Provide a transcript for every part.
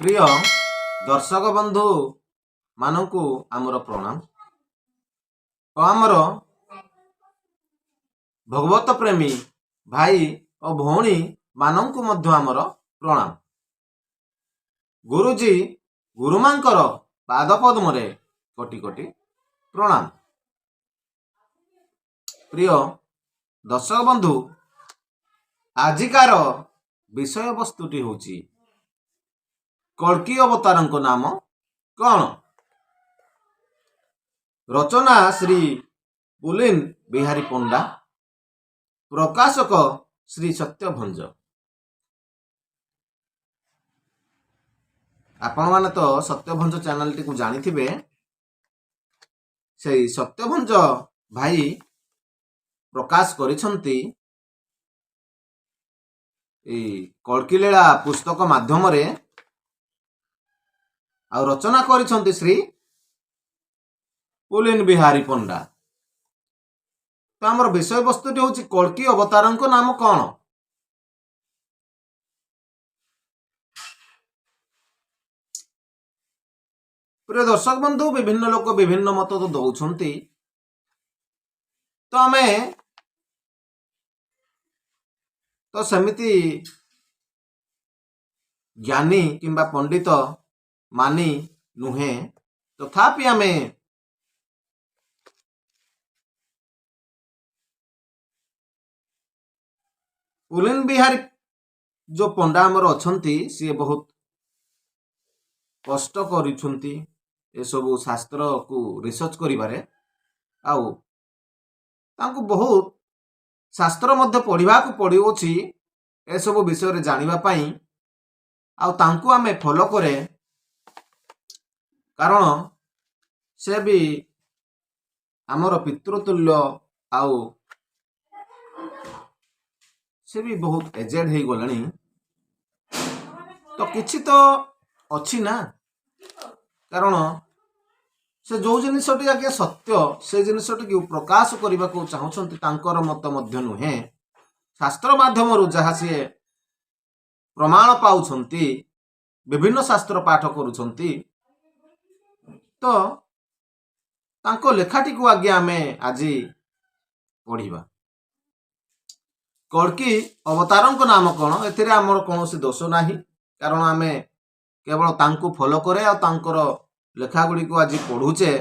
ପ୍ରିୟ ଦର୍ଶକ ବନ୍ଧୁ ମାନଙ୍କୁ ଆମର ପ୍ରଣାମ। ଓ ଆମର ଭଗବତ ପ୍ରେମୀ ଭାଇ ଓ ଭଉଣୀ ମାନଙ୍କୁ ମଧ୍ୟ ଆମର ପ୍ରଣାମ। ଗୁରୁଜୀ ଗୁରୁମାଙ୍କର ପାଦ ପଦ୍ମରେ କୋଟି କୋଟି ପ୍ରଣାମ। ପ୍ରିୟ ଦର୍ଶକ ବନ୍ଧୁ ଆଜିକାର ବିଷୟବସ୍ତୁଟି ହେଉଛି କଳ୍କି ଅବତାରଙ୍କ ନାମ କଣ? ରଚନା ଶ୍ରୀ ପୁଲିନ ବିହାରୀ ପଣ୍ଡା ପ୍ରକାଶକ ଶ୍ରୀ ସତ୍ୟଭଞ୍ଜ। ଆପଣମାନେ ତ ସତ୍ୟଭଞ୍ଜ ଚ୍ୟାନେଲଟିକୁ ଜାଣିଥିବେ ସେଇ ସତ୍ୟଭଞ୍ଜ ଭାଇ ପ୍ରକାଶ କରିଛନ୍ତି ଏଇ କଳ୍କିଲୀଳା ପୁସ୍ତକ ମାଧ୍ୟମରେ ଆଉ ରଚନା କରିଛନ୍ତି ଶ୍ରୀ ପୁଲିନ ବିହାରୀ ପଣ୍ଡା। ତ ଆମର ବିଷୟବସ୍ତୁଟି ହେଉଛି କଳ୍କି ଅବତାରଙ୍କ ନାମ କଣ? ପ୍ରିୟ ଦର୍ଶକ ବନ୍ଧୁ ବିଭିନ୍ନ ଲୋକ ବିଭିନ୍ନ ମତ ତ ଦଉଛନ୍ତି। ତ ଆମେ ତ ସେମିତି ଜ୍ଞାନୀ କିମ୍ବା ପଣ୍ଡିତ ମାନି ନୁହେଁ ତଥାପି ଆମେ ପୁଲିନ ବିହାରୀ ଯୋଉ ପଣ୍ଡା ଆମର ଅଛନ୍ତି ସିଏ ବହୁତ କଷ୍ଟ କରିଛନ୍ତି ଏସବୁ ଶାସ୍ତ୍ରକୁ ରିସର୍ଚ୍ଚ କରିବାରେ। ଆଉ ତାଙ୍କୁ ବହୁତ ଶାସ୍ତ୍ର ମଧ୍ୟ ପଢ଼ିବାକୁ ପଡ଼ିଅଛି ଏସବୁ ବିଷୟରେ ଜାଣିବା ପାଇଁ। ଆଉ ତାଙ୍କୁ ଆମେ ଫଲୋ କରେ କାରଣ ସେ ବି ଆମର ପିତୃତୁଲ୍ୟ ଆଉ ସେ ବି ବହୁତ ଏଜେଡ୍ ହେଇଗଲେଣି। ତ କିଛି ତ ଅଛି ନା? କାରଣ ସେ ଯୋଉ ଜିନିଷଟି ଆଜ୍ଞା ସତ୍ୟ ସେ ଜିନିଷଟିକୁ ପ୍ରକାଶ କରିବାକୁ ଚାହୁଁଛନ୍ତି ତାଙ୍କର ମତ ମଧ୍ୟ ନୁହେଁ। ଶାସ୍ତ୍ର ମାଧ୍ୟମରୁ ଯାହା ସିଏ ପ୍ରମାଣ ପାଉଛନ୍ତି ବିଭିନ୍ନ ଶାସ୍ତ୍ର ପାଠ କରୁଛନ୍ତି ତ ତାଙ୍କ ଲେଖାଟିକୁ ଆଜ୍ଞା ଆମେ ଆଜି ପଢିବା। କଳ୍କି ଅବତାରଙ୍କ ନାମ କଣ? ଏଥିରେ ଆମର କୌଣସି ଦୋଷ ନାହିଁ। କାରଣ ଆମେ କେବଳ ତାଙ୍କୁ ଫଲୋ କରେ ଆଉ ତାଙ୍କର ଲେଖା ଗୁଡ଼ିକୁ ଆଜି ପଢୁଛେ।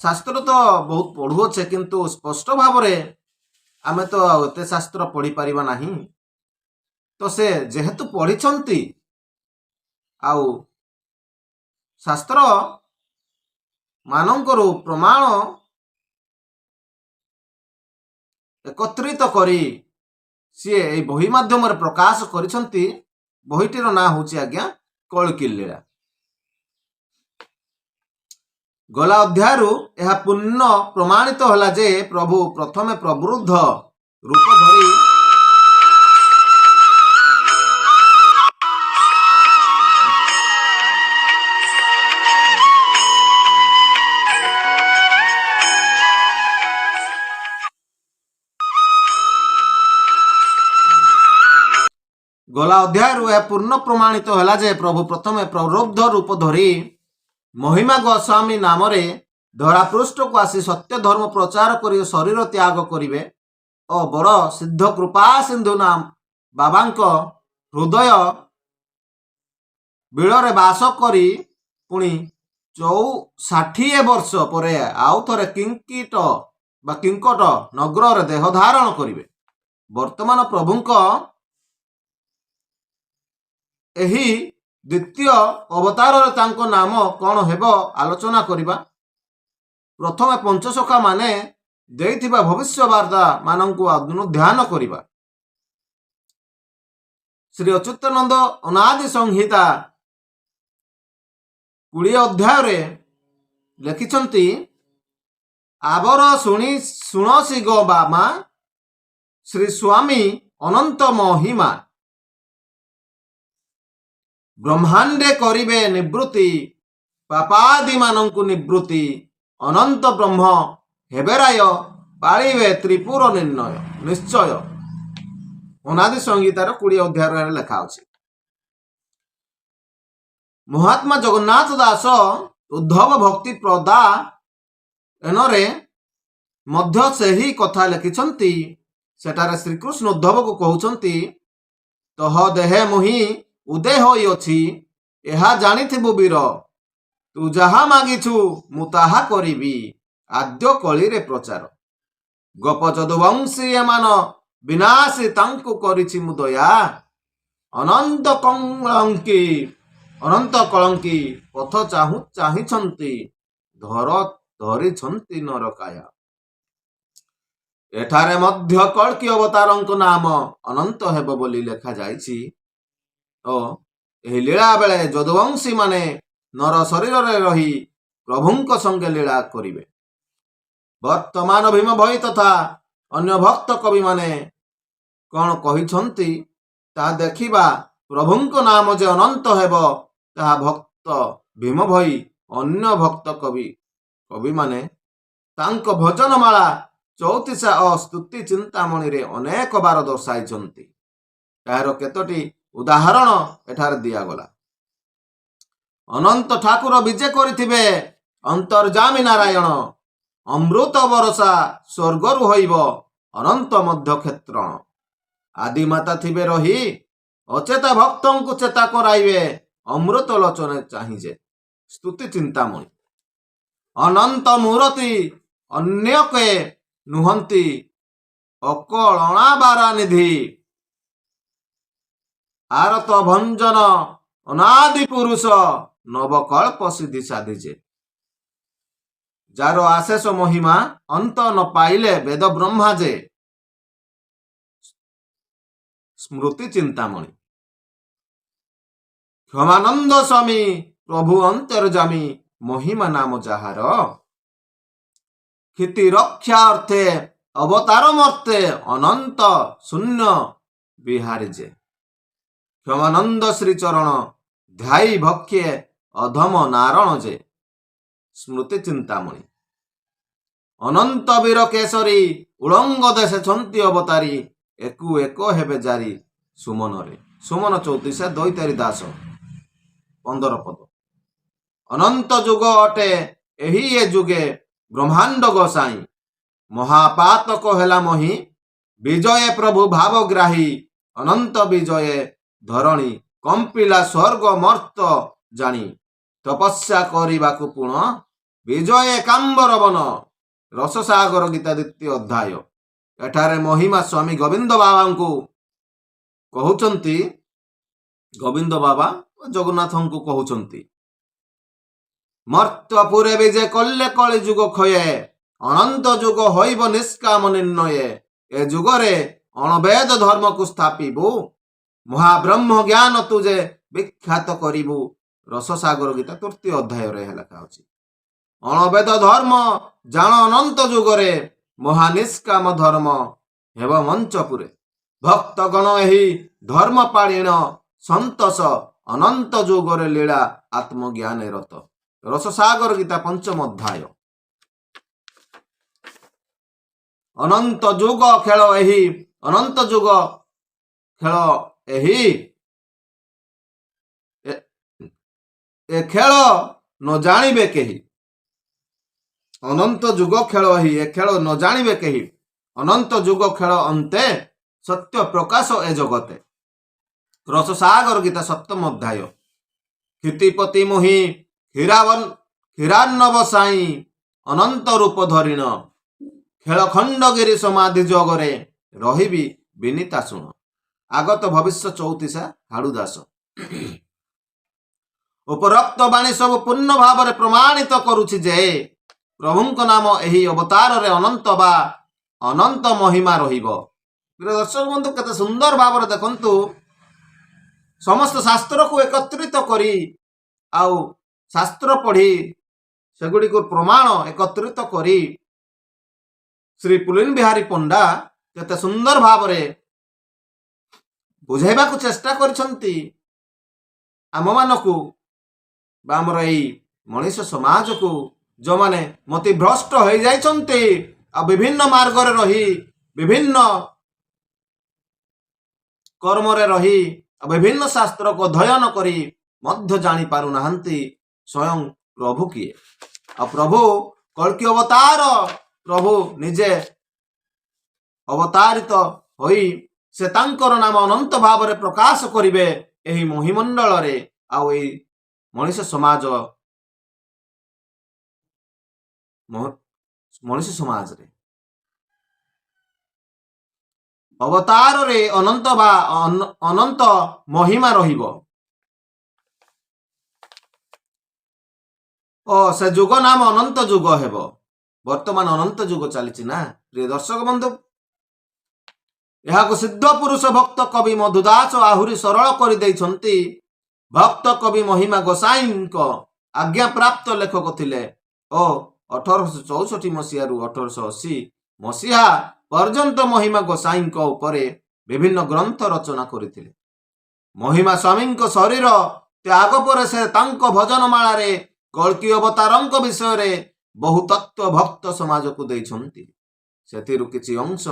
ଶାସ୍ତ୍ର ତ ବହୁତ ପଢୁଅଛେ କିନ୍ତୁ ସ୍ପଷ୍ଟ ଭାବରେ ଆମେ ତ ଆଉ ଏତେ ଶାସ୍ତ୍ର ପଢିପାରିବା ନାହିଁ। ତ ସେ ଯେହେତୁ ପଢିଛନ୍ତି ଆଉ ଶାସ୍ତ୍ର ମାନଙ୍କରୁ ପ୍ରମାଣ ଏକତ୍ରିତ କରି ସିଏ ଏଇ ବହି ମାଧ୍ୟମରେ ପ୍ରକାଶ କରିଛନ୍ତି। ବହିଟିର ନାଁ ହେଉଛି ଆଜ୍ଞା କଳକି ଲୀଳା ଗଲା ଅଧ୍ୟାୟରୁ ଏହା ପୂର୍ଣ୍ଣ ପ୍ରମାଣିତ ହେଲା ଯେ ପ୍ରଭୁ ପ୍ରଥମେ ପ୍ରବୃଦ୍ଧ ରୂପ ଧରି ଗଲା ଅଧ୍ୟାୟରୁ ଏହା ପୂର୍ଣ୍ଣ ପ୍ରମାଣିତ ହେଲା ଯେ ପ୍ରଭୁ ପ୍ରଥମେ ପ୍ରରୁବ୍ଧ ରୂପ ଧରି ମହିମା ଗୋସ୍ୱାମୀ ନାମରେ ଧରାପୃଷ୍ଠକୁ ଆସି ସତ୍ୟ ଧର୍ମ ପ୍ରଚାର କରି ଶରୀର ତ୍ୟାଗ କରିବେ ଓ ବଡ଼ ସିଦ୍ଧ କୃପା ସିନ୍ଧୁ ନାମ ବାବାଙ୍କ ହୃଦୟ ବିଳରେ ବାସ କରି ପୁଣି ଚଉ ଷାଠିଏ ବର୍ଷ ପରେ ଆଉ ଥରେ କିଙ୍କିଟ ବା କିଙ୍କଟ ନଗରରେ ଦେହ ଧାରଣ କରିବେ। ବର୍ତ୍ତମାନ ପ୍ରଭୁଙ୍କ ଏହି ଦ୍ୱିତୀୟ ଅବତାରରେ ତାଙ୍କ ନାମ କଣ ହେବ ଆଲୋଚନା କରିବା? ପ୍ରଥମେ ପଞ୍ଚସଖା ମାନେ ଦେଇଥିବା ଭବିଷ୍ୟବାର୍ତ୍ତା ମାନଙ୍କୁ ଅନୁଧ୍ୟାନ କରିବା। ଶ୍ରୀ ଅଚ୍ୟୁତାନନ୍ଦ ଅନାଦି ସଂହିତା କୋଡ଼ିଏ ଅଧ୍ୟାୟରେ ଲେଖିଛନ୍ତି ଆବର ଶୁଣି ଶୁଣସି ଗୋ ବାମା ଶ୍ରୀ ସ୍ୱାମୀ ଅନନ୍ତ ମହିମା। ବ୍ରହ୍ମାଣ୍ଡେ କରିବେ ନିବୃତ୍ତି ପାପାଦିମାନଙ୍କୁ ନିବୃତ୍ତି ଅନନ୍ତ ବ୍ରହ୍ମ ହେବେ ରାୟ ପାଳିବେ ତ୍ରିପୁର ନିର୍ଣ୍ଣୟ ନିଶ୍ଚୟ ଅନାଦି ସଂହିତାର କୋଡ଼ିଏ ଅଧ୍ୟାୟରେ ଲେଖା ଅଛି ମହାତ୍ମା ଜଗନ୍ନାଥ ଦାସ ଉଦ୍ଧବ ଭକ୍ତି ପ୍ରଦା ଏନରେ ମଧ୍ୟ ସେହି କଥା ଲେଖିଛନ୍ତି ସେଠାରେ ଶ୍ରୀକୃଷ୍ଣ ଉଦ୍ଧବକୁ କହୁଛନ୍ତି ତହ ଦେହେ ମୁହିଁ ଉଦୟ ହୋଇଅଛି ଏହା ଜାଣିଥିବୁ ବୀର। ତୁ ଯାହା ମାଗିଛୁ ମୁଁ ତାହା କରିବି। ଆଦ୍ୟ କଳିରେ ପ୍ରଚାର। ଗୋପ ଯଦୁବଂଶୀ ଏମାନ ବିନାଶୀ ତାଙ୍କୁ କରିଛି ମୁଁ ଦୟା। ଅନନ୍ତ କଳଙ୍କି ଅନନ୍ତ କଳଙ୍କି ପଥ ଚାହୁଁ ଚାହିଁଛନ୍ତି ଧର ଧରିଛନ୍ତି ନରକାୟା। ଏଠାରେ ମଧ୍ୟ କଳ୍କି ଅବତାରଙ୍କ ନାମ ଅନନ୍ତ ହେବ ବୋଲି ଲେଖାଯାଇଛି। ଓ ଏହି ଲୀଳା ବେଳେ ଯଦୁବଂଶୀ ମାନେ ନର ଶରୀରରେ ରହି ପ୍ରଭୁଙ୍କ ସଙ୍ଗେ ଲୀଳା କରିବେ। ବର୍ତ୍ତମାନ ଭୀମ ଭଇ ତଥା ଅନ୍ୟ ଭକ୍ତ କବିମାନେ କଣ କହିଛନ୍ତି ତାହା ଦେଖିବା ପ୍ରଭୁଙ୍କ ନାମ ଯେ ଅନନ୍ତ ହେବ ତାହା ଭକ୍ତ ଭୀମ ଭଇ ଅନ୍ୟ ଭକ୍ତ କବି କବିମାନେ ତାଙ୍କ ଭଜନମାଳା ଚଉତିଶା ଓ ସ୍ତୁତି ଚିନ୍ତାମଣିରେ ଅନେକ ବାର ଦର୍ଶାଇଛନ୍ତି। ଏହାର କେତୋଟି ଉଦାହରଣ ଏଠାରେ ଦିଆଗଲା। ଅନନ୍ତ ଠାକୁର ବିଜେ କରିଥିବେ ଅନ୍ତର୍ଜାମୀ ନାରାୟଣ ଅମୃତ ବରସା ସ୍ୱର୍ଗରୁ ହୋଇବ ଅନନ୍ତ ମଧ୍ୟ କ୍ଷେତ୍ରଣ ଆଦିମାତା ଥିବେ ରହି ଅଚେତା ଭକ୍ତଙ୍କୁ ଚେତା କରାଇବେ ଅମୃତ ଲୋଚନେ ଚାହିଁଯେ। ସ୍ତୁତି ଚିନ୍ତାମଣି। ଅନନ୍ତ ମୂରତି ଅନ୍ୟ କେ ନୁହନ୍ତି ଅକଳଣା ବାରା ନିଧି ଆରତ ଭଞ୍ଜନ ଅନାଦି ପୁରୁଷ ନବକଳ୍ପ ସିଦ୍ଧି ସାଧିଛେ ଯାର ଆଶେଷ ମହିମା ଅନ୍ତ ନ ପାଇଲେ ବେଦ ବ୍ରହ୍ମା ଯେ। ସ୍ମୃତି ଚିନ୍ତାମଣି। କ୍ଷମାନନ୍ଦ ସ୍ୱାମୀ ପ୍ରଭୁ ଅନ୍ତର୍ଜାମୀ ମହିମା ନାମ ଯାହାର। କ୍ଷିତି ରକ୍ଷା ଅର୍ଥେ ଅବତାର ମର୍ତ୍ତେ ଅନନ୍ତ ଶୂନ୍ୟ ବିହାରୀ ଯେ କ୍ଷମାନନ୍ଦ ଶ୍ରୀଚରଣ ଧ୍ୟାଇ ଭକ୍ଷ୍ୟେ ଅଧମ ନାରଣ ଯେ। ସ୍ମୃତି ଚିନ୍ତାମଣି। ଅନନ୍ତ ବୀର କେଶରୀ ଉଳଙ୍ଗ ଦେଶଛନ୍ତି ଅବତାରୀ ଏକୁ ଏକ ହେବେ ଜାରି ସୁମନରେ। ସୁମନ ଚୌତିଶା ଦୈତାରୀ ଦାସ। ପନ୍ଦର ପଦ। ଅନନ୍ତ ଯୁଗ ଅଟେ ଏହି ଏ ଯୁଗେ ବ୍ରହ୍ମାଣ୍ଡ ଗୋସାଇଁ। ମହାପାତକ ହେଲା ମହି ବିଜୟ ପ୍ରଭୁ ଭାବଗ୍ରାହୀ ଅନନ୍ତ ବିଜୟ ଧରଣୀ କମ୍ପିଲା ସ୍ୱର୍ଗ ମର୍ତ୍ତ ଜାଣି ତପସ୍ୟା କରିବାକୁ ପୁଣ ବିଜୟ କାମ୍ବର ବନ ରସସାଗର ଗୀତା ଦ୍ୱିତୀୟ ଅଧ୍ୟାୟ। ଏଠାରେ ମହିମା ସ୍ୱାମୀ ଗୋବିନ୍ଦ ବାବାଙ୍କୁ କହୁଛନ୍ତି ଗୋବିନ୍ଦ ବାବା ଜଗନ୍ନାଥଙ୍କୁ କହୁଛନ୍ତି ମର୍ତ୍ତ୍ୟପୁରେ ବିଜେ କଲେ କଳି ଯୁଗ କ୍ଷୟେ ଅନନ୍ତ ଯୁଗ ହୋଇବ ନିଷ୍କାମ ନିର୍ଣ୍ଣୟ ଏ ଯୁଗରେ ଅଣବେଦ ଧର୍ମକୁ ସ୍ଥାପିବୁ ମହାବ୍ରହ୍ମ ଜ୍ଞାନ ତୁଜେ ବିଖ୍ୟାତ କରିବୁ ରସସାଗର ଗୀତା ତୃତୀୟ ଅଧ୍ୟାୟରେ ଏହା ଲେଖା ଅଛି। ଅଣବେଦ ଧର୍ମ ଜାଣ ଅନନ୍ତ ଯୁଗରେ ମହାନିଷ୍କାମ ଧର୍ମ ହେବ ମଞ୍ଚପୁରେ ଭକ୍ତଗଣ ଏହି ଧର୍ମ ପାଳିଣ ସନ୍ତୋଷ ଅନନ୍ତ ଯୁଗରେ ଲୀଳା ଆତ୍ମଜ୍ଞାନେ ରତ। ରସସାଗର ଗୀତା ପଞ୍ଚମ ଅଧ୍ୟାୟ। ଅନନ୍ତ ଯୁଗ ଖେଳ ଏହି ଅନନ୍ତ ଯୁଗ ଖେଳ ଏହି ଏ- ଏ ଖେଳ ନ ଜାଣିବେ କେହି। ଅନନ୍ତ ଯୁଗ ଖେଳ ଏହି ଏ ଖେଳ ନ ଜାଣିବେ କେହି। ଅନନ୍ତ ଯୁଗ ଖେଳ ଅନ୍ତେ ସତ୍ୟ ପ୍ରକାଶ ଏ ଜଗତେ। ରସସାଗର ଗୀତା ସପ୍ତମ ଅଧ୍ୟାୟ। କ୍ଷିତିପତି ମୋହି କ୍ଷୀରାବନ କ୍ଷୀରାର୍ଣ୍ଣବ ସାଇଁ ଅନନ୍ତ ରୂପ ଧରିଣ। ଖେଳ ଖଣ୍ଡଗିରି ସମାଧି ଯୋଗରେ ରହିବି ବିନିତା ଶୁଣ। ଆଗତ ଭବିଷ୍ୟ ଚଉତିଶା ହାଡୁ ଦାସ ଉପରୋକ୍ତ ବାଣୀ ସବୁ ପୂର୍ଣ୍ଣ ଭାବରେ ପ୍ରମାଣିତ କରୁଛି ଯେ ପ୍ରଭୁଙ୍କ ନାମ ଏହି ଅବତାରରେ ଅନନ୍ତ ବା ଅନନ୍ତ ମହିମା ରହିବ ଦର୍ଶକ ବନ୍ଧୁ କେତେ ସୁନ୍ଦର ଭାବରେ ଦେଖନ୍ତୁ ସମସ୍ତ ଶାସ୍ତ୍ରକୁ ଏକତ୍ରିତ କରି ଆଉ ଶାସ୍ତ୍ର ପଢ଼ି ସେଗୁଡ଼ିକୁ ପ୍ରମାଣ ଏକତ୍ରିତ କରି ଶ୍ରୀ ପୁଲିନ ବିହାରୀ ପଣ୍ଡା କେତେ ସୁନ୍ଦର ଭାବରେ ବୁଝାଇବାକୁ ଚେଷ୍ଟା କରିଛନ୍ତି ଆମମାନଙ୍କୁ ବା ଆମର ଏଇ ମଣିଷ ସମାଜକୁ ଯେଉଁମାନେ ମତିଭ୍ରଷ୍ଟ ହୋଇଯାଇଛନ୍ତି ଆଉ ବିଭିନ୍ନ ମାର୍ଗରେ ରହି ବିଭିନ୍ନ କର୍ମରେ ରହି ଆଉ ବିଭିନ୍ନ ଶାସ୍ତ୍ରକୁ ଅଧ୍ୟୟନ କରି ମଧ୍ୟ ଜାଣି ପାରୁନାହାନ୍ତି ସ୍ୱୟଂ ପ୍ରଭୁ କିଏ। ଆଉ ପ୍ରଭୁ କଳ୍କି ଅବତାର ପ୍ରଭୁ ନିଜେ ଅବତାରିତ ହୋଇ ସେ ତାଙ୍କର ନାମ ଅନନ୍ତ ଭାବରେ ପ୍ରକାଶ କରିବେ ଏହି ମହିମଣ୍ଡଳରେ ଆଉ ଏହି ମଣିଷ ସମାଜ ମଣିଷ ସମାଜରେ। ଅବତାରରେ ଅନନ୍ତ ବା ଅନ- ଅନନ୍ତ ମହିମା ରହିବ। ଓ ସେ ଯୁଗ ନାମ ଅନନ୍ତ ଯୁଗ ହେବ। ବର୍ତ୍ତମାନ ଅନନ୍ତ ଯୁଗ ଚାଲିଛି ନା? ପ୍ରିୟ ଦର୍ଶକ ବନ୍ଧୁ ଏହାକୁ ସିଦ୍ଧ ପୁରୁଷ ଭକ୍ତ କବି ମଧୁଦାସ ଆହୁରି ସରଳ କରିଦେଇଛନ୍ତି। ଭକ୍ତ କବି ମହିମା ଗୋସାଇଙ୍କ ଆଜ୍ଞା ପ୍ରାପ୍ତ ଲେଖକ ଥିଲେ ଓ ଅଠରଶହ ଚଉଷଠି ମସିହାରୁ ଅଠରଶହ ଅଶୀ ମସିହା ପର୍ଯ୍ୟନ୍ତ ମହିମା ଗୋସାଇଙ୍କ ଉପରେ ବିଭିନ୍ନ ଗ୍ରନ୍ଥ ରଚନା କରିଥିଲେ। ମହିମା ସ୍ୱାମୀଙ୍କ ଶରୀର ତ୍ୟାଗ ପରେ ସେ ତାଙ୍କ ଭଜନମାଳାରେ କଳ୍କି ଅବତାରଙ୍କ ବିଷୟରେ ବହୁ ତତ୍ତ୍ୱ ଭକ୍ତ ସମାଜକୁ ଦେଇଛନ୍ତି। ସେଥିରୁ କିଛି ଅଂଶ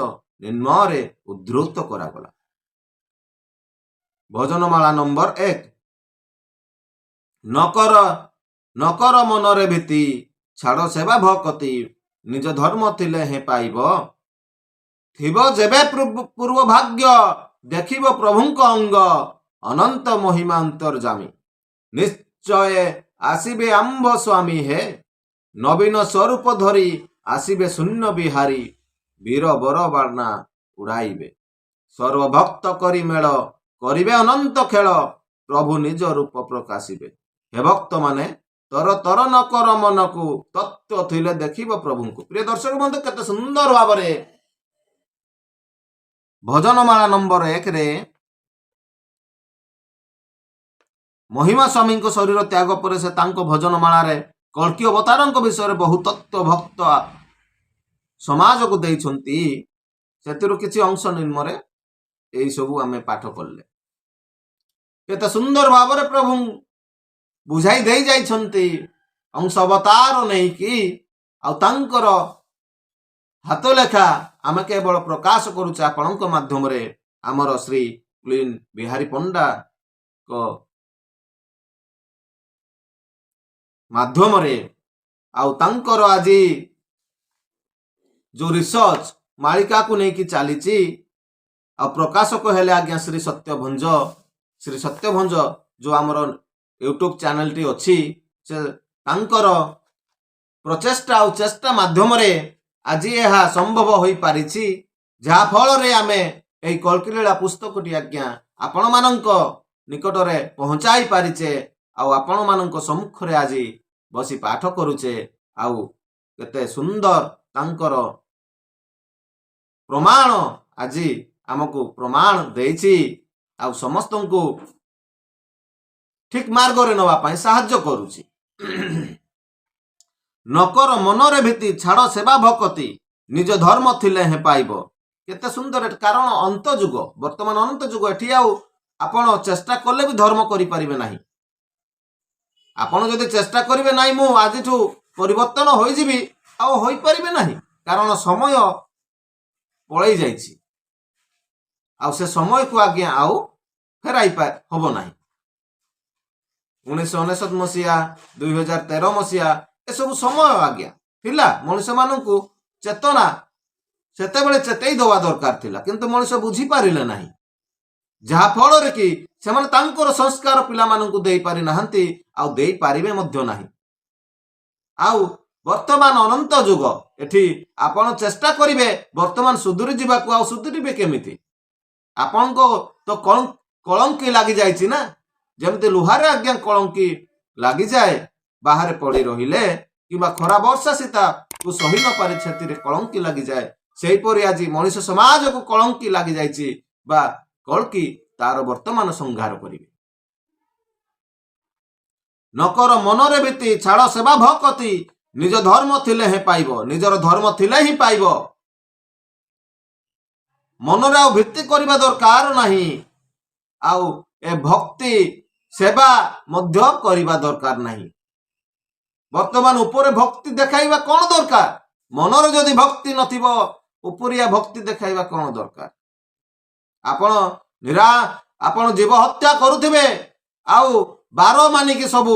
ନିମ୍ନରେ ଉଦ୍ଧୃତ କରାଗଲା ଭଜନମାଳା ନମ୍ବର ଏକ ନକର ନକର ମନରେ ଭୀତି ଛାଡ଼ ସେବା ଭକତି ନିଜ ଧର୍ମ ଥିଲେ ହିଁ ପାଇବ ଥିବ ଯେବେ ପୂର୍ବ ପୂର୍ବ ଭାଗ୍ୟ ଦେଖିବ ପ୍ରଭୁଙ୍କ ଅଙ୍ଗ ଅନନ୍ତ ମହିମା ଅନ୍ତର୍ଜାମୀ ନିଶ୍ଚୟ ଆସିବେ ଆମ୍ଭ ସ୍ୱାମୀ ହେ ନବୀନ ସ୍ୱରୂପ ଧରି ଆସିବେ ଶୂନ୍ୟ ବିହାରୀ ବୀର ବର ବାର୍ଣ୍ଣା ଉଡ଼ାଇବେ। ସର୍ବଭକ୍ତ କରି ମେଳ କରିବେ ଅନନ୍ତ ଖେଳ ପ୍ରଭୁ ନିଜ ରୂପ ପ୍ରକାଶିବେ। ହେ ଭକ୍ତମାନେ ତର ତର ନ କର ମନକୁ ତତ୍ତ୍ୱ ଥିଲେ ଦେଖିବ ପ୍ରଭୁଙ୍କୁ। ପ୍ରିୟ ଦର୍ଶକ ବନ୍ଧୁ କେତେ ସୁନ୍ଦର ଭାବରେ ଭଜନମାଳା ନମ୍ବର ଏକରେ ମହିମା ସ୍ୱାମୀଙ୍କ ଶରୀର ତ୍ୟାଗ ପରେ ସେ ତାଙ୍କ ଭଜନମାଳାରେ କଳ୍କି ଅବତାରଙ୍କ ବିଷୟରେ ବହୁ ତତ୍ତ୍ୱ ଭକ୍ତ ସମାଜକୁ ଦେଇଛନ୍ତି ସେଥିରୁ କିଛି ଅଂଶ ନିମ୍ନରେ ଏଇ ସବୁ ଆମେ ପାଠ କଲେ। କେତେ ସୁନ୍ଦର ଭାବରେ ପ୍ରଭୁ ବୁଝାଇ ଦେଇ ଯାଇଛନ୍ତି ଅଂଶ ଅବତାର ନେଇକି ଆଉ ତାଙ୍କର ହାତ ଲେଖା ଆମେ କେବଳ ପ୍ରକାଶ କରୁଛେ ଆପଣଙ୍କ ମାଧ୍ୟମରେ ଆମର ଶ୍ରୀ କ୍ଲିନ୍ ବିହାରୀ ପଣ୍ଡାଙ୍କ ମାଧ୍ୟମରେ ଆଉ ତାଙ୍କର ଆଜି ଯୋଉ ରିସର୍ଚ୍ଚ ମାଳିକାକୁ ନେଇକି ଚାଲିଛି ଆଉ ପ୍ରକାଶକ ହେଲେ ଆଜ୍ଞା ଶ୍ରୀ ସତ୍ୟଭଞ୍ଜ। ଶ୍ରୀ ସତ୍ୟଭଞ୍ଜ ଯୋଉ ଆମର ୟୁଟ୍ୟୁବ ଚ୍ୟାନେଲଟି ଅଛି ସେ ତାଙ୍କର ପ୍ରଚେଷ୍ଟା ଆଉ ଚେଷ୍ଟା ମାଧ୍ୟମରେ ଆଜି ଏହା ସମ୍ଭବ ହୋଇପାରିଛି ଯାହା ଫଳରେ ଆମେ ଏହି କଳକିଲୀଳା ପୁସ୍ତକଟି ଆଜ୍ଞା ଆପଣମାନଙ୍କ ନିକଟରେ ପହଞ୍ଚାଇ ପାରିଛେ ଆଉ ଆପଣମାନଙ୍କ ସମ୍ମୁଖରେ ଆଜି ବସି ପାଠ କରୁଛେ ଆଉ କେତେ ସୁନ୍ଦର ତାଙ୍କର ପ୍ରମାଣ ଆଜି ଆମକୁ ପ୍ରମାଣ ଦେଇଛି। ଆଉ ସମସ୍ତଙ୍କୁ ଠିକ ମାର୍ଗରେ ନେବା ପାଇଁ ସାହାଯ୍ୟ କରୁଛି। ନକର ମନରେ ଭୀତି ଛାଡ଼ ସେବା ଭକତି ନିଜ ଧର୍ମ ଥିଲେ ହିଁ ପାଇବ। କେତେ ସୁନ୍ଦର ଏଠି କାରଣ ଅନ୍ତ ଯୁଗ ବର୍ତ୍ତମାନ ଅନନ୍ତ ଯୁଗ ଏଠି ଆଉ ଆପଣ ଚେଷ୍ଟା କଲେ ବି ଧର୍ମ କରିପାରିବେ ନାହିଁ। ଆପଣ ଯଦି ଚେଷ୍ଟା କରିବେ ନାହିଁ ମୁଁ ଆଜିଠୁ ପରିବର୍ତ୍ତନ ହୋଇଯିବି ଆଉ ହୋଇପାରିବେ ନାହିଁ। କାରଣ ସମୟ ପଳେଇ ଯାଇଛି। ଆଉ ସେ ସମୟକୁ ଆଜ୍ଞା ଆଉ ଫେରାଇ ହବ ନାହିଁ। ଉଣେଇଶହ ଅନେଶତ ମସିହା ଦୁଇ ହଜାର ତେର ମସିହା ଏସବୁ ସମୟ ଆଜ୍ଞା ଥିଲା। ମଣିଷମାନଙ୍କୁ ଚେତନା ସେତେବେଳେ ଚେତେଇ ଦେବା ଦରକାର ଥିଲା କିନ୍ତୁ ମଣିଷ ବୁଝିପାରିଲେ ନାହିଁ। ଯାହା ଫଳରେ କି ସେମାନେ ତାଙ୍କର ସଂସ୍କାର ପିଲାମାନଙ୍କୁ ଦେଇପାରି ନାହାନ୍ତି ଆଉ ଦେଇପାରିବେ ମଧ୍ୟ ନାହିଁ। ଆଉ ବର୍ତ୍ତମାନ ଅନନ୍ତ ଯୁଗ ଏଠି ଆପଣ ଚେଷ୍ଟା କରିବେ ବର୍ତ୍ତମାନ ସୁଧୁରି ଯିବାକୁ ଆଉ ସୁଧୁରିବେ କେମିତି? ଆପଣଙ୍କ ତ କଳ- କଳଙ୍କି ଲାଗିଯାଇଛି ନା? ଯେମିତି ଲୁହାରେ ଆଜ୍ଞା କଳଙ୍କି ଲାଗିଯାଏ ବାହାରେ ପଡି ରହିଲେ କିମ୍ବା ଖରା ବର୍ଷା ଶୀତାକୁ ସହି ନ ପାରି ଛାତିରେ କଳଙ୍କି ଲାଗିଯାଏ ସେହିପରି ଆଜି ମଣିଷ ସମାଜକୁ କଳଙ୍କି ଲାଗିଯାଇଛି ବା କଳକି ତାର ବର୍ତ୍ତମାନ ସଂହାର କରିବେ। ନକର ମନରେ ଭୀତି ଛାଡ଼ ସେବା ଭକତି ନିଜ ଧର୍ମ ଥିଲେ ହିଁ ପାଇବ ନିଜର ଧର୍ମ ଥିଲେ ହିଁ ପାଇବ ମନରେ ଆଉ ଭିତ୍ତି କରିବା ଦରକାର ନାହିଁ ଆଉ ଏ ଭକ୍ତି ସେବା ମଧ୍ୟ କରିବା ଦରକାର ନାହିଁ ବର୍ତ୍ତମାନ ଉପରେ ଭକ୍ତି ଦେଖାଇବା କଣ ଦରକାର ମନରେ ଯଦି ଭକ୍ତି ନଥିବ ଉପରିଆ ଭକ୍ତି ଦେଖାଇବା କଣ ଦରକାର ଆପଣ ନିରା ଆପଣ ଜୀବ ହତ୍ୟା କରୁଥିବେ ଆଉ ବାର ମାନିକି ସବୁ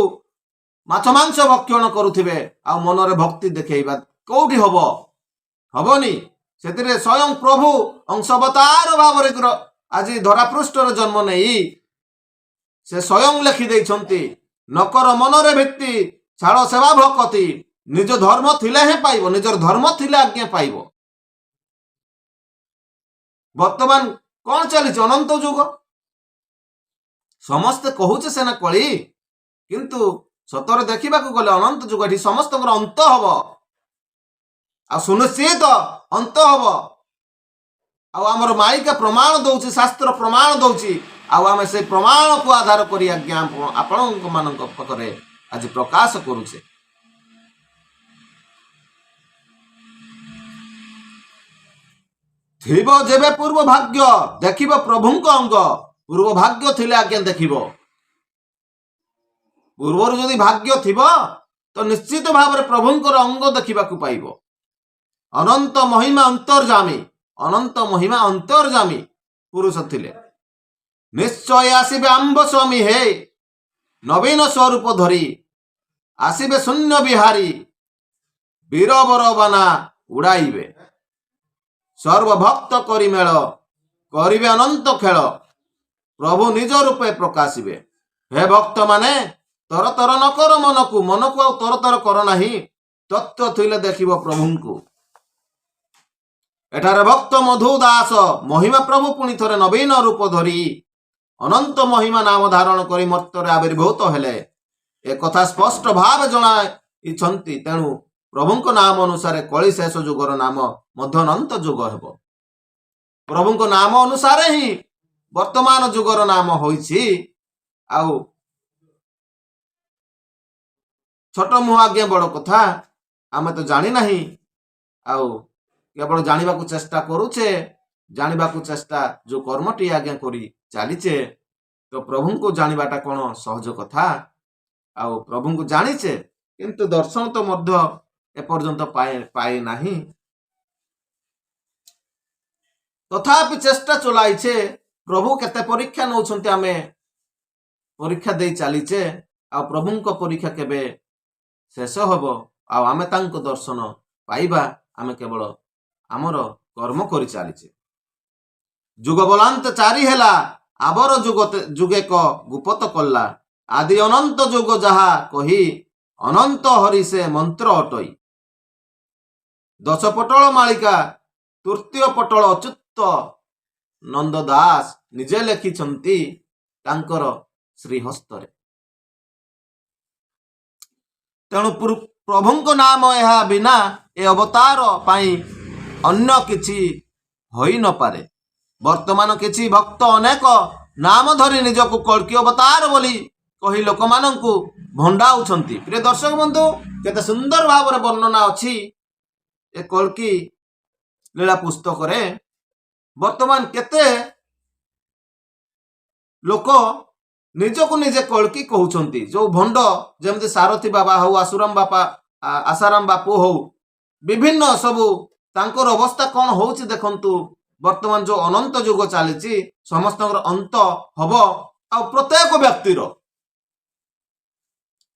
ମାଛ ମାଂସ ଭକ୍ଷଣ କରୁଥିବେ ଆଉ ମନରେ ଭକ୍ତି ଦେଖେଇବା କୋଉଠି ହବ? ହବନି। ସେଥିରେ ସ୍ୱୟଂ ପ୍ରଭୁ ଅଂଶବତାର ଭାବରେ ଗ୍ର- ଆଜି ଧରାପୃଷ୍ଠରେ ଜନ୍ମ ନେଇ ସେ ସ୍ୱୟଂ ଲେଖି ଦେଇଛନ୍ତି ନକର ମନରେ ଭିତ୍ତି ଛାଳ ସେବା ଭକତି ନିଜ ଧର୍ମ ଥିଲେ ହିଁ ପାଇବ ନିଜର ଧର୍ମ ଥିଲେ ଆଜ୍ଞା ପାଇବ। ବର୍ତ୍ତମାନ କଣ ଚାଲିଛି? ଅନନ୍ତ ଯୁଗ। ସମସ୍ତେ କହୁଛେ ସେନା କଳି କିନ୍ତୁ ସତରେ ଦେଖିବାକୁ ଗଲେ ଅନନ୍ତ ଯୁଗ ଏଠି ସମସ୍ତଙ୍କର ଅନ୍ତ ହବ। ଆଉ ସୁନିଶ୍ଚିତ ଅନ୍ତ ହବ। ଆଉ ଆମର ମାଳିକା ପ୍ରମାଣ ଦଉଛି ଶାସ୍ତ୍ର ପ୍ରମାଣ ଦଉଛି। ଆଉ ଆମେ ସେଇ ପ୍ରମାଣକୁ ଆଧାର କରି ଆଜ୍ଞା ଆପଣ- ଆପଣଙ୍କ ମାନଙ୍କ ପାଖରେ ଆଜି ପ୍ରକାଶ କରୁଛେ। ଥିବ ଯେବେ ପୂର୍ବ ଭାଗ୍ୟ ଦେଖିବ ପ୍ରଭୁଙ୍କ ଅଙ୍ଗ। ପୂର୍ବ ଭାଗ୍ୟ ଥିଲେ ଆଜ୍ଞା ଦେଖିବ। ପୂର୍ବରୁ ଯଦି ଭାଗ୍ୟ ଥିବ ତ ନିଶ୍ଚିତ ଭାବରେ ପ୍ରଭୁଙ୍କର ଅଙ୍ଗ ଦେଖିବାକୁ ପାଇବ। ଅନନ୍ତ ମହିମା ଅନ୍ତର୍ଜାମୀ ଅନନ୍ତ ମହିମା ଅନ୍ତର୍ଜାମୀ ପୁରୁଷ ଥିଲେ। ନିଶ୍ଚୟ ଆସିବେ ଆମ୍ବ ସ୍ୱାମୀ ହେ ନବୀନ ସ୍ୱରୂପ ଧରି। ଆସିବେ ଶୂନ୍ୟ ବିହାରୀ ବୀରବର ବାନା ଉଡ଼ାଇବେ। ସର୍ବଭକ୍ତ କରି ମେଳ କରିବେ ଅନନ୍ତ ଖେଳ। ପ୍ରଭୁ ନିଜ ରୂପେ ପ୍ରକାଶିବେ। ହେ ଭକ୍ତମାନେ ତର ତର ନ କର ମନକୁ ମନକୁ ଆଉ ତର ତର କର ନାହିଁ। ତତ୍ଵ ଥିଲେ ଦେଖିବ ପ୍ରଭୁଙ୍କୁ। ଏଠାରେ ଭକ୍ତ ମଧୁ ଦାସ ମହିମା ପ୍ରଭୁ ପୁଣି ଥରେ ନବୀନ ରୂପ ଧରି ଅନନ୍ତ ମହିମା ନାମ ଧାରଣ କରି ମର୍ତ୍ତରେ ଆବିର୍ଭୂତ ହେଲେ। ଏ କଥା ସ୍ପଷ୍ଟ ଭାବେ ଜଣାଇଛନ୍ତି ତେଣୁ ପ୍ରଭୁଙ୍କ ନାମ ଅନୁସାରେ କଳି ଶେଷ ଯୁଗର ନାମ ମଧ୍ୟ ଅନନ୍ତ ଯୁଗ ହେବ। ପ୍ରଭୁଙ୍କ ନାମ ଅନୁସାରେ ହିଁ ବର୍ତ୍ତମାନ ଯୁଗର ନାମ ହୋଇଛି। ଆଉ ଛୋଟ ମୁହଁ ଆଜ୍ଞା ବଡ କଥା। ଆମେ ତ ଜାଣିନାହିଁ ଆଉ କେବଳ ଜାଣିବାକୁ ଚେଷ୍ଟା କରୁଛେ ଜାଣିବାକୁ ଚେଷ୍ଟା ଯୋଉ କର୍ମଟି ଆଜ୍ଞା କରି ଚାଲିଛେ ତ ପ୍ରଭୁଙ୍କୁ ଜାଣିବାଟା କଣ ସହଜ କଥା? ଆଉ ପ୍ରଭୁଙ୍କୁ ଜାଣିଛେ କିନ୍ତୁ ଦର୍ଶନ ତ ମଧ୍ୟ ଏପର୍ଯ୍ୟନ୍ତ ପାଇ ପାଇ ନାହିଁ। ତଥାପି ଚେଷ୍ଟା ଚଲାଇଛେ ପ୍ରଭୁ କେତେ ପରୀକ୍ଷା ନଉଛନ୍ତି ଆମେ? ପରୀକ୍ଷା ଦେଇ ଚାଲିଛେ ଆଉ ପ୍ରଭୁଙ୍କ ପରୀକ୍ଷା କେବେ ଶେଷ ହବ। ଆଉ ଆମେ ତାଙ୍କ ଦର୍ଶନ ପାଇବା ଆମେ କେବଳ ଆମର କର୍ମ କରି ଚାଲିଛେ। ଯୁଗ ବଲାନ୍ତ ଚାରି ହେଲା ଆବର ଯୁଗ ଯୁଗେକ ଗୁପତ କଲା। ଆଦି ଅନନ୍ତ ଯୁଗ ଯାହା କହି ଅନନ୍ତ ହରି ସେ ମନ୍ତ୍ର ଅଟଇ। ଦଶ ପଟଳ ମାଳିକା ତୃତୀୟ ପଟଳ ଅଚ୍ୟୁତ ନନ୍ଦ ଦାସ ନିଜେ ଲେଖିଛନ୍ତି ତାଙ୍କର ଶ୍ରୀହସ୍ତରେ। ତେଣୁ ପୃ- ପ୍ରଭୁଙ୍କ ନାମ ଏହା ବିନା ଏ ଅବତାର ପାଇଁ ଅନ୍ୟ କିଛି ହୋଇ ନପାରେ ବର୍ତ୍ତମାନ କିଛି ଭକ୍ତ ଅନେକ ନାମ ଧରି ନିଜକୁ କଳ୍କି ଅବତାର ବୋଲି କହି ଲୋକମାନଙ୍କୁ ଭଣ୍ଡାଉଛନ୍ତି। ପ୍ରିୟ ଦର୍ଶକ ବନ୍ଧୁ କେତେ ସୁନ୍ଦର ଭାବରେ ବର୍ଣ୍ଣନା ଅଛି ଏ କଳ୍କି ଲୀଳା ପୁସ୍ତକରେ। ବର୍ତ୍ତମାନ କେତେ ଲୋକ ନିଜକୁ ନିଜେ କଳ୍କି କହୁଛନ୍ତି। ଯୋଉ ଭଣ୍ଡ ଯେମିତି ସାରଥୀ ବାବା ହଉ ଆସୁରାମ ବାପା ଆ- ଆଶାରାମ ବାପୁ ହଉ ବିଭିନ୍ନ ସବୁ ତାଙ୍କର ଅବସ୍ଥା କଣ ହଉଛି ଦେଖନ୍ତୁ ବର୍ତ୍ତମାନ ଯୋଉ ଅନନ୍ତ ଯୁଗ ଚାଲିଛି ସମସ୍ତଙ୍କର ଅନ୍ତ ହବ ଆଉ ପ୍ରତ୍ୟେକ ବ୍ୟକ୍ତିର।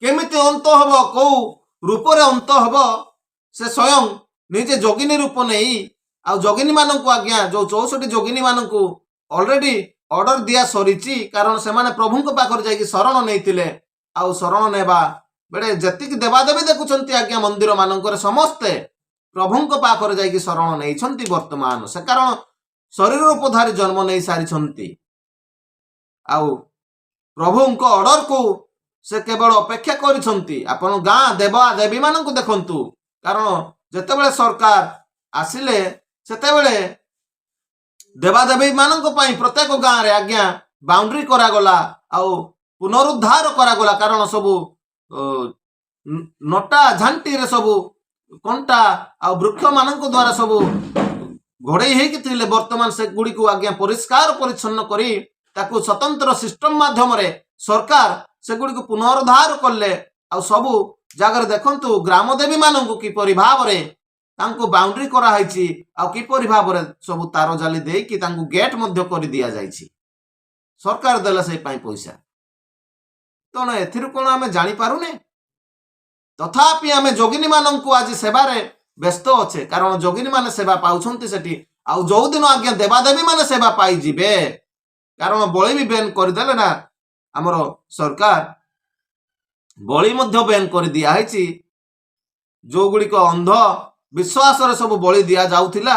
କେମିତି ଅନ୍ତ ହବ କୋଉ ରୂପରେ ଅନ୍ତ ହବ ସେ ସ୍ୱୟଂ ନିଜେ ଯୋଗିନୀ ରୂପ ନେଇ ଆଉ ଯୋଗିନୀ ମାନଙ୍କୁ ଆଜ୍ଞା ଯୋଉ ଚଉଷଠି ଯୋଗିନୀ ମାନଙ୍କୁ ଅଲରେଡି ଅର୍ଡର ଦିଆ ସରିଛି କାରଣ ସେମାନେ ପ୍ରଭୁଙ୍କ ପାଖରେ ଯାଇକି ଶରଣ ନେଇଥିଲେ। ଆଉ ଶରଣ ନେବା ବେଳେ ଯେତିକି ଦେବାଦେବୀ ଦେଖୁଛନ୍ତି ଆଜ୍ଞା ମନ୍ଦିର ମାନଙ୍କରେ ସମସ୍ତେ ପ୍ରଭୁଙ୍କ ପାଖରେ ଯାଇକି ଶରଣ ନେଇଛନ୍ତି ବର୍ତ୍ତମାନ। ସେ କାରଣ ଶରୀର ରୂପଧାରୀ ଜନ୍ମ ନେଇ ସାରିଛନ୍ତି। ଆଉ ପ୍ରଭୁଙ୍କ ଅର୍ଡରକୁ ସେ କେବଳ ଅପେକ୍ଷା କରିଛନ୍ତି। ଆପଣ ଗାଁ ଦେବା ଦେବୀ ମାନଙ୍କୁ ଦେଖନ୍ତୁ। କାରଣ ଯେତେବେଳେ ସରକାର ଆସିଲେ ସେତେବେଳେ ଦେବାଦେବୀ ମାନଙ୍କ ପାଇଁ ପ୍ରତ୍ୟେକ ଗାଁରେ ଆଜ୍ଞା ବାଉଣ୍ଡ୍ରି କରାଗଲା ଆଉ ପୁନରୁଦ୍ଧାର କରାଗଲା। କାରଣ ସବୁ ନଟା ଝାଣ୍ଟିରେ ସବୁ କଣ୍ଟା ଆଉ ବୃକ୍ଷ ମାନଙ୍କ ଦ୍ଵାରା ସବୁ ଘୋଡେଇ ହେଇକି ଥିଲେ। ବର୍ତ୍ତମାନ ସେଗୁଡ଼ିକୁ ଆଜ୍ଞା ପରିଷ୍କାର ପରିଚ୍ଛନ୍ନ କରି ତାକୁ ସ୍ୱତନ୍ତ୍ର ସିଷ୍ଟମ ମାଧ୍ୟମରେ ସରକାର ସେଗୁଡ଼ିକୁ ପୁନରୁଦ୍ଧାର କଲେ। ଆଉ ସବୁ ଜାଗାରେ ଦେଖନ୍ତୁ ଗ୍ରାମ ଦେବୀ ମାନଙ୍କୁ କିପରି ଭାବରେ ତାଙ୍କୁ ବାଉଣ୍ଡ୍ରି କରାହେଇଛି ଆଉ କିପରି ଭାବରେ ସବୁ ତାର ଜାଲି ଦେଇକି ତାଙ୍କୁ ଗେଟ୍ ମଧ୍ୟ କରି ଦିଆଯାଇଛି ସରକାର ଦେଲେ ସେଇ ପାଇଁ ପଇସା ତେଣୁ ଏଥିରୁ କ'ଣ ଆମେ ଜାଣିପାରୁନେ ତଥାପି ଆମେ ଯୋଗିନୀମାନଙ୍କୁ ଆଜି ସେବାରେ ବ୍ୟସ୍ତ ଅଛେ କାରଣ ଯୋଗିନୀମାନେ ସେବା ପାଉଛନ୍ତି ସେଠି ଆଉ ଯୋଉଦିନ ଆଜ୍ଞା ଦେବାଦେବୀ ମାନେ ସେବା ପାଇଯିବେ କାରଣ ବଳି ବି ବେନ୍ କରିଦେଲେ ନା ଆମର ସରକାର ବଳି ମଧ୍ୟ ବେନ୍ କରି ଦିଆହେଇଛି ଯୋଉଗୁଡ଼ିକ ଅନ୍ଧ ବିଶ୍ୱାସରେ ସବୁ ବଳି ଦିଆଯାଉଥିଲା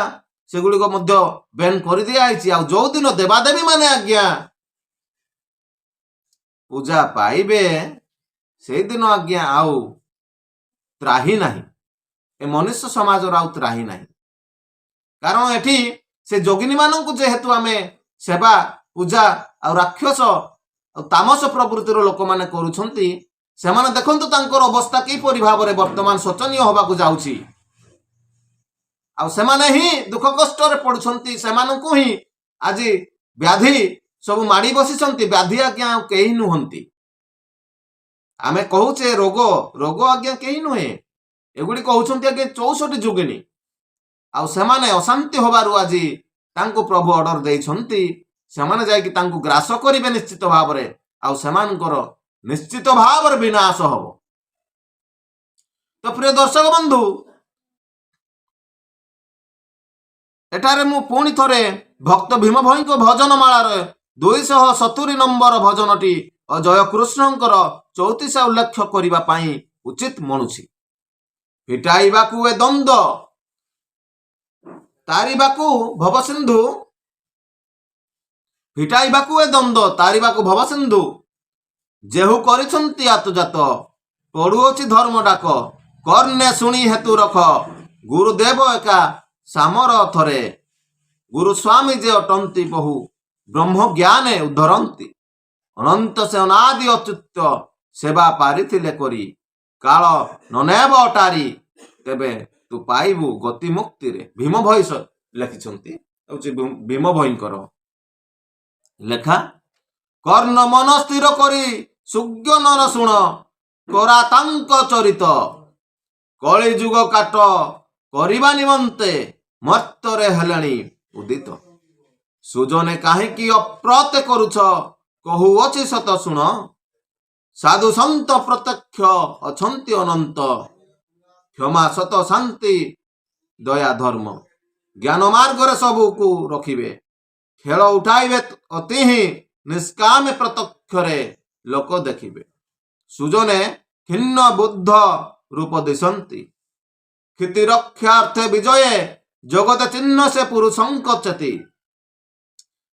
ସେଗୁଡ଼ିକ ମଧ୍ୟ ବେନ୍ କରି ଦିଆହେଇଛି ଆଉ ଯୋଉଦିନ ଦେବାଦେବୀ ମାନେ ଆଜ୍ଞା ପୂଜା ପାଇବେ ସେଇଦିନ ଆଜ୍ଞା ଆଉ ତ୍ରାହି ନାହିଁ। ଏ ମନୁଷ୍ୟ ସମାଜର ଆଉ ତ୍ରାହି ନାହିଁ। କାରଣ ଏଠି ସେ ଯୋଗିନୀମାନଙ୍କୁ ଯେହେତୁ ଆମେ ସେବା ପୂଜା ଆଉ ରାକ୍ଷସ ଆଉ ତାମସ ପ୍ରବୃତ୍ତିର ଲୋକମାନେ କରୁଛନ୍ତି ସେମାନେ ଦେଖନ୍ତୁ ତାଙ୍କର ଅବସ୍ଥା କିପରି ଭାବରେ ବର୍ତ୍ତମାନ ଶୋଚନୀୟ ହେବାକୁ ଯାଉଛି। ଆଉ ସେମାନେ ହିଁ ଦୁଃଖ କଷ୍ଟରେ ପଡୁଛନ୍ତି ସେମାନଙ୍କୁ ହିଁ ଆଜି ବ୍ୟାଧି ସବୁ ମାଡ଼ି ବସିଛନ୍ତି ବ୍ୟାଧି ଆଜ୍ଞା ଆଉ କେହି ନୁହନ୍ତି। ଆମେ କହୁଛେ ରୋଗ ରୋଗ ଆଜ୍ଞା କେହି ନୁହେଁ। ଏଗୁଡ଼ିକ କହୁଛନ୍ତି ଆଜ୍ଞା ଚଉଷଠି ଯୁଗିନୀ। ଆଉ ସେମାନେ ଅଶାନ୍ତି ହବାରୁ ଆଜି ତାଙ୍କୁ ପ୍ରଭୁ ଅର୍ଡର ଦେଇଛନ୍ତି। ସେମାନେ ଯାଇକି ତାଙ୍କୁ ଗ୍ରାସ କରିବେ ନିଶ୍ଚିତ ଭାବରେ ଆଉ ସେମାନଙ୍କର ନିଶ୍ଚିତ ଭାବରେ ବିନାଶ ହବ। ତ ପ୍ରିୟ ଦର୍ଶକ ବନ୍ଧୁ ଏଠାରେ ମୁଁ ପୁଣି ଥରେ ଭକ୍ତ ଭୀମ ଭୋଇଙ୍କ ଭଜନ ମାଳାରେ ଦୁଇଶହ ସତୁରି ନମ୍ବର ଭଜନଟି ଅଜୟ କୃଷ୍ଣଙ୍କର ଚଉତିଶା ଉଲ୍ଲେଖ କରିବା ପାଇଁ ଉଚିତ ମଣୁଛି। ଫିଟାଇବାକୁ ଏ ଦ୍ୱନ୍ଦ ତାରିବାକୁ ଭବସିନ୍ଧୁ। ଫିଟାଇବାକୁ ଏ ଦ୍ୱନ୍ଦ ତାରିବାକୁ ଭବସିନ୍ଧୁ। ଯେହୁ କରିଛନ୍ତି ଆତଜାତ ପଡୁଅଛି ଧର୍ମ ଡାକ କର୍ଣ୍ଣେ ଶୁଣି ହେତୁ ରଖ ଗୁରୁଦେବ ଏକା ସାମର ଥରେ ଗୁରୁ ସ୍ୱାମୀ ଯେ ଅଟନ୍ତି ବହୁ ବ୍ରହ୍ମ ଜ୍ଞାନେ ଉଦ୍ଧରନ୍ତି। ଅନନ୍ତ ସେ ଅନାଦି ଅଚ୍ୟୁତ ସେବା ପାରିଥିଲେ କରି କାଳ ନନେବ ଅଟାରି ତେବେ ତୁ ପାଇବୁ ଗତି ମୁକ୍ତିରେ। ଭୀମ ଭୈ ସ- ଲେଖିଛନ୍ତି ହଉଛି ଭୀମ ଭୈଙ୍କର ଲେଖା କର୍ଣ୍ଣ ମନ ସ୍ଥିର କରି ସୁଜ୍ଞ ନର ଶୁଣ କରା ତାଙ୍କ ଚରିତ କଳି ଯୁଗ କାଟ କରିବା ନିମନ୍ତେ ମର୍ତ୍ତରେ ହେଲେଣି ଉଦିତ ସୁଜନେ କାହିଁକି ଅପ୍ରତ୍ୟ କରୁଛ କହୁଅଛି ସତ ଶୁଣ ସାଧୁ ସନ୍ତ ପ୍ରତ୍ୟକ୍ଷ ଅଛନ୍ତି ଅନନ୍ତ କ୍ଷମା ସତ ଶାନ୍ତି ଦୟା ଧର୍ମ ଜ୍ଞାନ ମାର୍ଗରେ ସବୁକୁ ରଖିବେ ଖେଳ ଉଠାଇବେ ଅତି ହିଁ ନିଷ୍କାମେ ପ୍ରତ୍ୟକ୍ଷରେ ଲୋକ ଦେଖିବେ ସୁଜନେ ଖିନ୍ନ ବୁଦ୍ଧ ରୂପ ଦିଶନ୍ତି କ୍ଷିତି ରକ୍ଷାର୍ଥେ ବିଜୟେ ଜଗତ ଚିହ୍ନ ସେ ପୁରୁଷଙ୍କ ଚେତି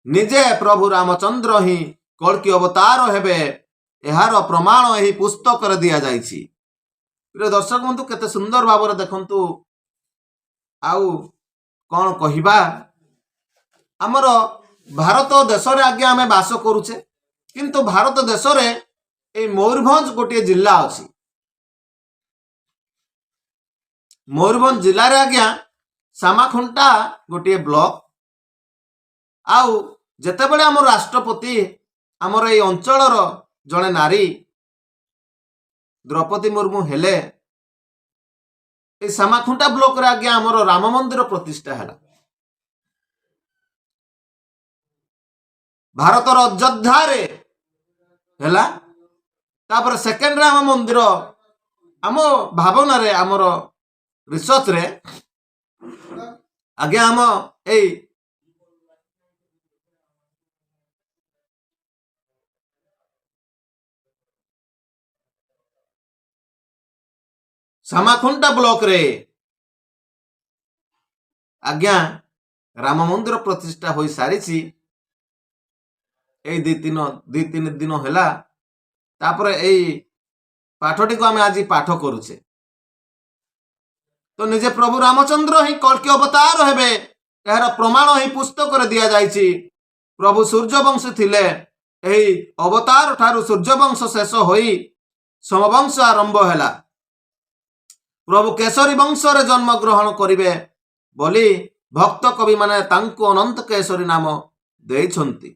ନିଜେ ପ୍ରଭୁ ରାମଚନ୍ଦ୍ର ହିଁ କଳ୍କି ଅବତାର ହେବେ ଏହାର ପ୍ରମାଣ ଏହି ପୁସ୍ତକରେ ଦିଆଯାଇଛି ପ୍ରିୟ ଦର୍ଶକ ବନ୍ଧୁ କେତେ ସୁନ୍ଦର ଭାବରେ ଦେଖନ୍ତୁ ଆଉ କ'ଣ କହିବା ଆମର ଭାରତ ଦେଶରେ ଆଜ୍ଞା ଆମେ ବାସ କରୁଛେ କିନ୍ତୁ ଭାରତ ଦେଶରେ ଏଇ ମୟୂରଭଞ୍ଜ ଗୋଟିଏ ଜିଲ୍ଲା ଅଛି ମୟୂରଭଞ୍ଜ ଜିଲ୍ଲାରେ ଆଜ୍ଞା ସାମାଖୁଣ୍ଟା ଗୋଟିଏ ବ୍ଲକ। ଆଉ ଯେତେବେଳେ ଆମର ରାଷ୍ଟ୍ରପତି ଆମର ଏଇ ଅଞ୍ଚଳର ଜଣେ ନାରୀ ଦ୍ରୌପଦୀ ମୁର୍ମୁ ହେଲେ ଏଇ ସାମାଖୁଣ୍ଟା ବ୍ଲକରେ ଆଜ୍ଞା ଆମର ରାମ ମନ୍ଦିର ପ୍ରତିଷ୍ଠା ହେଲା। ଭାରତର ଅଯୋଧ୍ୟାରେ ହେଲା ତାପରେ ସେକେଣ୍ଡ ରାମ ମନ୍ଦିର ଆମ ଭାବନାରେ ଆମର ରିସର୍ଚ୍ଚରେ ଆଜ୍ଞା ଆମ ଏଇ ସାମାଖୁଣ୍ଟା ବ୍ଲକରେ ଆଜ୍ଞା ରାମ ମନ୍ଦିର ପ୍ରତିଷ୍ଠା ହୋଇ ସାରିଛି। ଏଇ ଦି ଦିନ ଦି ତିନି ଦିନ ହେଲା ତାପରେ ଏଇ ପାଠଟିକୁ ଆମେ ଆଜି ପାଠ କରୁଛେ। ତ ନିଜେ ପ୍ରଭୁ ରାମଚନ୍ଦ୍ର ହିଁ କଳ୍କି ଅବତାର ହେବେ ଏହାର ପ୍ରମାଣ ହିଁ ପୁସ୍ତକରେ ଦିଆଯାଇଛି। ପ୍ରଭୁ ସୂର୍ଯ୍ୟବଂଶୀ ଥିଲେ ଏହି ଅବତାର ଠାରୁ ସୂର୍ଯ୍ୟବଂଶ ଶେଷ ହୋଇ ସମବଂଶ ଆରମ୍ଭ ହେଲା। ପ୍ରଭୁ କେଶରୀ ବଂଶରେ ଜନ୍ମ ଗ୍ରହଣ କରିବେ ବୋଲି ଭକ୍ତ କବିମାନେ ତାଙ୍କୁ ଅନନ୍ତ କେଶରୀ ନାମ ଦେଇଛନ୍ତି।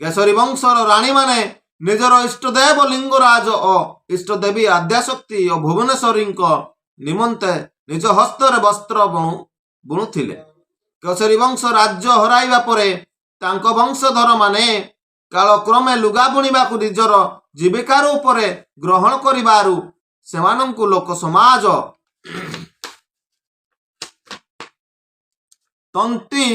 କେଶରୀ ବଂଶର ରାଣୀମାନେ ନିଜର ଇଷ୍ଟଦେବ ଲିଙ୍ଗରାଜ ଓ ଇଷ୍ଟଦେବୀ ଆଦ୍ୟାଶକ୍ତି ଓ ଭୁବନେଶ୍ୱରୀଙ୍କ ନିମନ୍ତେ ନିଜ ହସ୍ତରେ ବସ୍ତ୍ର ବୁଣୁ ବୁଣୁଥିଲେ। କେଶରୀ ବଂଶ ରାଜ୍ୟ ହରାଇବା ପରେ ତାଙ୍କ ବଂଶଧର ମାନେ କାଳକ୍ରମେ ଲୁଗା ବୁଣିବାକୁ ନିଜର ଜୀବିକାର ଉପରେ ଗ୍ରହଣ କରିବାରୁ ସେମାନଙ୍କୁ ଲୋକ ସମାଜ ତନ୍ତୀ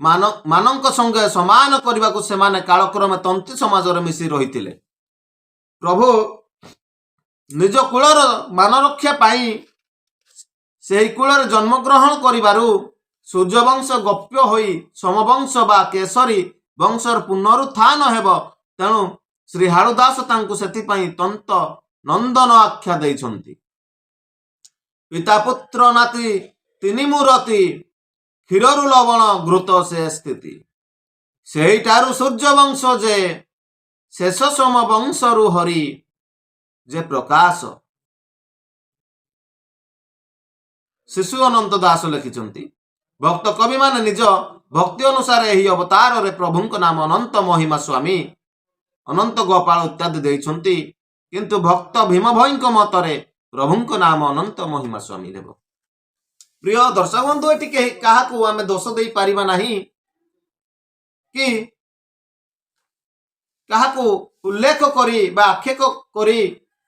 ମାନ ମାନଙ୍କ ସଙ୍ଗେ ସମାନ କରିବାକୁ ସେମାନେ କାଳକ୍ରମେ ତନ୍ତୀ ସମାଜରେ ମିଶି ରହିଥିଲେ। ପ୍ରଭୁ ନିଜ କୂଳର ମାନ ରକ୍ଷା ପାଇଁ ସେହି କୂଳରେ ଜନ୍ମଗ୍ରହଣ କରିବାରୁ ସୂର୍ଯ୍ୟବଂଶ ଗପ୍ୟ ହୋଇ ସମବଂଶ ବା କେଶରୀ ବଂଶର ପୁନରୁତ୍ଥାନ ହେବ। ତେଣୁ ଶ୍ରୀ ହାଳୁଦାସ ତାଙ୍କୁ ସେଥିପାଇଁ ତନ୍ତ ନନ୍ଦନ ଆଖ୍ୟା ଦେଇଛନ୍ତି। ପିତା ପୁତ୍ର ନାତି ତିନି ମୂରତି କ୍ଷୀରରୁ ଲବଣ ଘୃତ ସେ ସ୍ଥିତି। ସେଇଠାରୁ ସୂର୍ଯ୍ୟବଂଶ ଯେ ଶେଷ ସମ ବଂଶରୁ ହରି ଯେ ପ୍ରକାଶ ଶିଶୁ ଅନନ୍ତ ଦାସ ଲେଖିଛନ୍ତି ଭକ୍ତ କବିମାନେ ନିଜ ଭକ୍ତି ଅନୁସାରେ ଏହି ଅବତାରରେ ପ୍ରଭୁଙ୍କ ନାମ ଅନନ୍ତ ମହିମା ସ୍ୱାମୀ ଅନନ୍ତ ଗୋପାଳ ଇତ୍ୟାଦି ଦେଇଛନ୍ତି। କିନ୍ତୁ ଭକ୍ତ ଭୀମ ଭୟଙ୍କ ମତରେ ପ୍ରଭୁଙ୍କ ନାମ ଅନନ୍ତ ମହିମା ସ୍ୱାମୀ ଦେବ। ପ୍ରିୟ ଦର୍ଶକ ବନ୍ଧୁ ଏଠି କେହି କାହାକୁ ଆମେ ଦୋଷ ଦେଇପାରିବା ନାହିଁ କି? କାହାକୁ ଉଲ୍ଲେଖ କରି ବା ଆକ୍ଷେପ କରି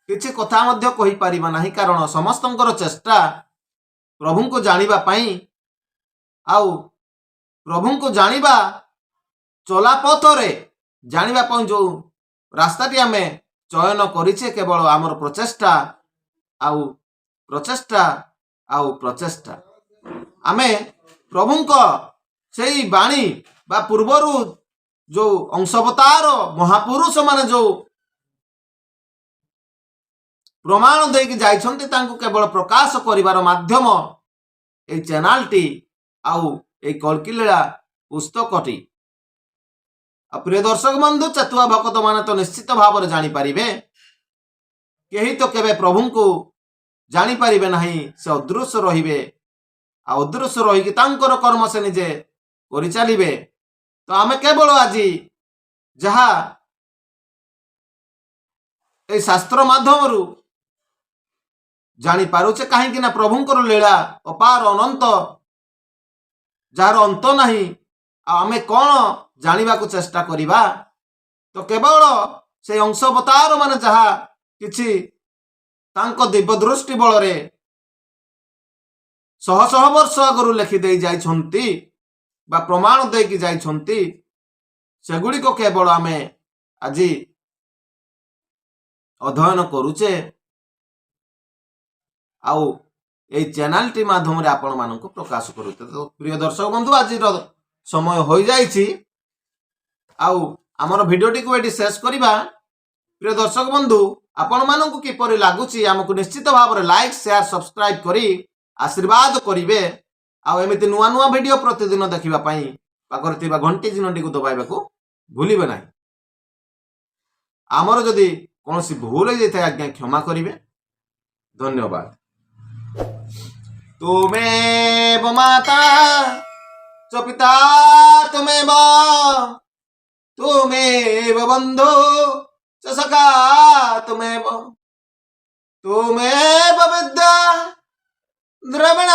କିଛି କଥା ମଧ୍ୟ କହିପାରିବା ନାହିଁ। କାରଣ ସମସ୍ତଙ୍କର ଚେଷ୍ଟା ପ୍ରଭୁଙ୍କୁ ଜାଣିବା ପାଇଁ ଆଉ ପ୍ରଭୁଙ୍କୁ ଜାଣିବା ଚଲାପଥରେ ଜାଣିବା ପାଇଁ ଯେଉଁ ରାସ୍ତାଟି ଆମେ ଚୟନ କରିଛେ କେବଳ ଆମର ପ୍ରଚେଷ୍ଟା ଆଉ ପ୍ରଚେଷ୍ଟା ଆଉ ପ୍ରଚେଷ୍ଟା। ଆମେ ପ୍ରଭୁଙ୍କ ସେଇ ବାଣୀ ବା ପୂର୍ବରୁ ଯୋଉ ଅଂଶବତାର ମହାପୁରୁଷ ମାନେ ଯୋଉ ପ୍ରମାଣ ଦେଇକି ଯାଇଛନ୍ତି ତାଙ୍କୁ କେବଳ ପ୍ରକାଶ କରିବାର ମାଧ୍ୟମ ଏଇ ଚ୍ୟାନେଲଟି ଆଉ ଏଇ କଳକିଲୀଳା ପୁସ୍ତକଟି। ଆଉ ପ୍ରିୟ ଦର୍ଶକ ବନ୍ଧୁ ଚତୁଆ ଭକ୍ତ ମାନେ ତ ନିଶ୍ଚିତ ଭାବରେ ଜାଣିପାରିବେ କେହି ତ କେବେ ପ୍ରଭୁଙ୍କୁ ଜାଣିପାରିବେ ନାହିଁ ସେ ଅଦୃଶ୍ୟ ରହିବେ। ଆଉ ଅଦୃଶ୍ୟ ରହିକି ତାଙ୍କର କର୍ମ ସେ ନିଜେ କରିଚାଲିବେ। ତ ଆମେ କେବଳ ଆଜି ଯାହା ଏଇ ଶାସ୍ତ୍ର ମାଧ୍ୟମରୁ ଜାଣିପାରୁଛେ କାହିଁକି ନା ପ୍ରଭୁଙ୍କର ଲୀଳା ଅପାର ଅନନ୍ତ ଯାହାର ଅନ୍ତ ନାହିଁ ଆଉ ଆମେ କ'ଣ ଜାଣିବାକୁ ଚେଷ୍ଟା କରିବା? ତ କେବଳ ସେଇ ଅଂଶବତାର ମାନେ ଯାହା କିଛି ତାଙ୍କ ଦିବ୍ୟ ଦୃଷ୍ଟି ବଳରେ ଶହ ଶହ ବର୍ଷ ଆଗରୁ ଲେଖିଦେଇ ଯାଇଛନ୍ତି ବା ପ୍ରମାଣ ଦେଇକି ଯାଇଛନ୍ତି ସେଗୁଡ଼ିକ କେବଳ ଆମେ ଆଜି ଅଧ୍ୟୟନ କରୁଛେ। ଆଉ ଏଇ ଚ୍ୟାନେଲଟି ମାଧ୍ୟମରେ ଆପଣମାନଙ୍କୁ ପ୍ରକାଶ କରୁଛେ। ତ ପ୍ରିୟ ଦର୍ଶକ ବନ୍ଧୁ ଆଜିର ସମୟ ହୋଇଯାଇଛି। ଆଉ ଆମର ଭିଡ଼ିଓଟିକୁ ଏଠି ଶେଷ କରିବା। ପ୍ରିୟ ଦର୍ଶକ ବନ୍ଧୁ ଆପଣମାନଙ୍କୁ କିପରି ଲାଗୁଛି ଆମକୁ ନିଶ୍ଚିତ ଭାବରେ ଲାଇକ୍ ସେୟାର ସବସ୍କ୍ରାଇବ କରି ଆଶୀର୍ବାଦ କରିବେ। ଆଉ ଏମିତି ନୂଆ ନୂଆ ଭିଡ଼ିଓ ପ୍ରତିଦିନ ଦେଖିବା ପାଇଁ ପାଖରେ ଥିବା ଘଣ୍ଟି ଚିହ୍ନଟିକୁ ଦବାଇବାକୁ ଭୁଲିବେ ନାହିଁ। ଆମର ଯଦି କୌଣସି ଭୁଲ ହେଇଯାଇଥାଏ ଆଜ୍ଞା କ୍ଷମା କରିବେ। तुम्हें माता च पिता तुम्हें तुम्हें बंधु च सका तुम्हें तुम्हें विद्या द्रविण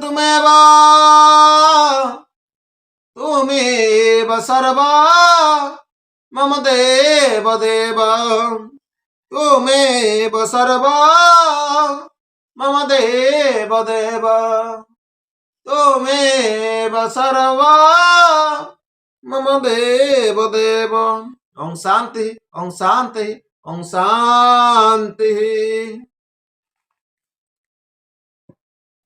तुम्हें तुम्हें सर्व मम देव देव तुम्हें सर्व मम देव देव त्वमेव सर्वा मम देव देव ॐ शान्तिः ॐ शान्तिः ॐ शान्तिः